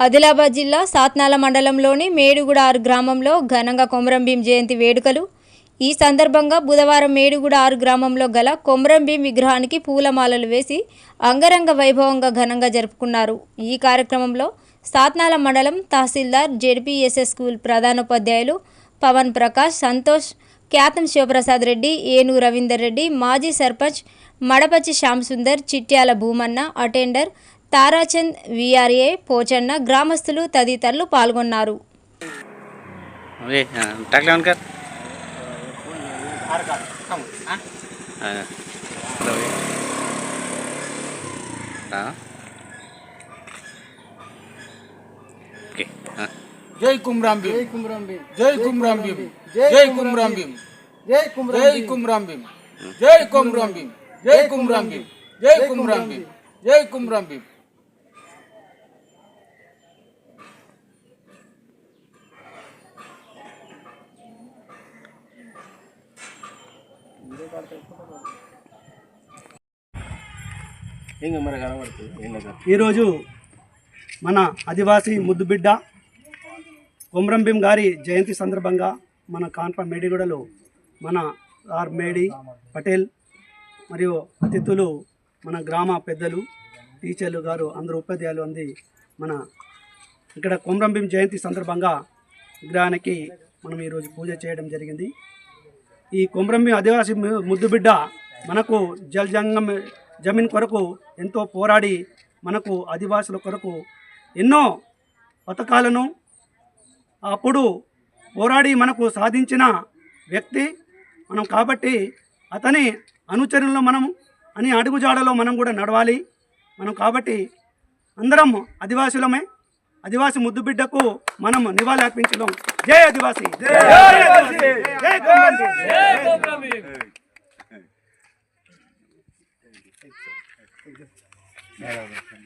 ఆదిలాబాద్ జిల్లా సాత్నాల మండలంలోని మేడుగుడారు గ్రామంలో ఘనంగా కొమరంభీం జయంతి వేడుకలు. ఈ సందర్భంగా బుధవారం మేడుగుడారు గ్రామంలో గల కొమరంభీం విగ్రహానికి పూలమాలలు వేసి అంగరంగ వైభవంగా ఘనంగా జరుపుకున్నారు. ఈ కార్యక్రమంలో సాత్నాల మండలం తహసీల్దార్ జెడ్పీఎస్ఎస్ స్కూల్ ప్రధానోపాధ్యాయులు పవన్ ప్రకాష్ సంతోష్ ఖ్యాతం శివప్రసాద్ రెడ్డి ఏను రవీందర్ రెడ్డి మాజీ సర్పంచ్ మడపచ్చి శ్యామ్ సుందర్ చిట్యాల భూమన్న అటెండర్ తారాచంద్ విఆర్ఏ పోచన్న గ్రామస్తులు తదితరులు పాల్గొన్నారు. జై కుమ్రాం భీమ్. జై కుమ్రాం భీమ్. జై కుమ్రాం భీమ్. జై కుమ్రాం భీమ్. జై భీమ్ జై భీమ్. జై భీమ్. జై భీమ్. జై భీమ్. జై భీమ్. ఈరోజు మన ఆదివాసీ ముద్దుబిడ్డ కొమరంభీం గారి జయంతి సందర్భంగా మన కాన్ప మేడిగూడలో మన ఆర్ మేడి పటేల్ మరియు అతిథులు మన గ్రామ పెద్దలు టీచర్లు గారు అందరూ ఉపాధ్యాయులు అంది మన ఇక్కడ కొమరంభీం జయంతి సందర్భంగా విగ్రహానికి మనం ఈరోజు పూజ చేయడం జరిగింది. ఈ కొమరంభీం ఆదివాసి ముద్దుబిడ్డ మనకు జల్ జంగం జమీన్ కొరకు ఎంతో పోరాడి మనకు ఆదివాసుల కొరకు ఎన్నో పథకాలను అప్పుడు పోరాడి మనకు సాధించిన వ్యక్తి మనం కాబట్టి అతని అనుచరుల్లో మనం అని అడుగుజాడలో మనం కూడా నడవాలి. మనం కాబట్టి అందరం ఆదివాసులమే. ఆదివాసి ముద్దు బిడ్డకు మనం నివాళి అర్పించడం జై ఆదివాసి. జై ఆదివాసి జై కొమరంభీం.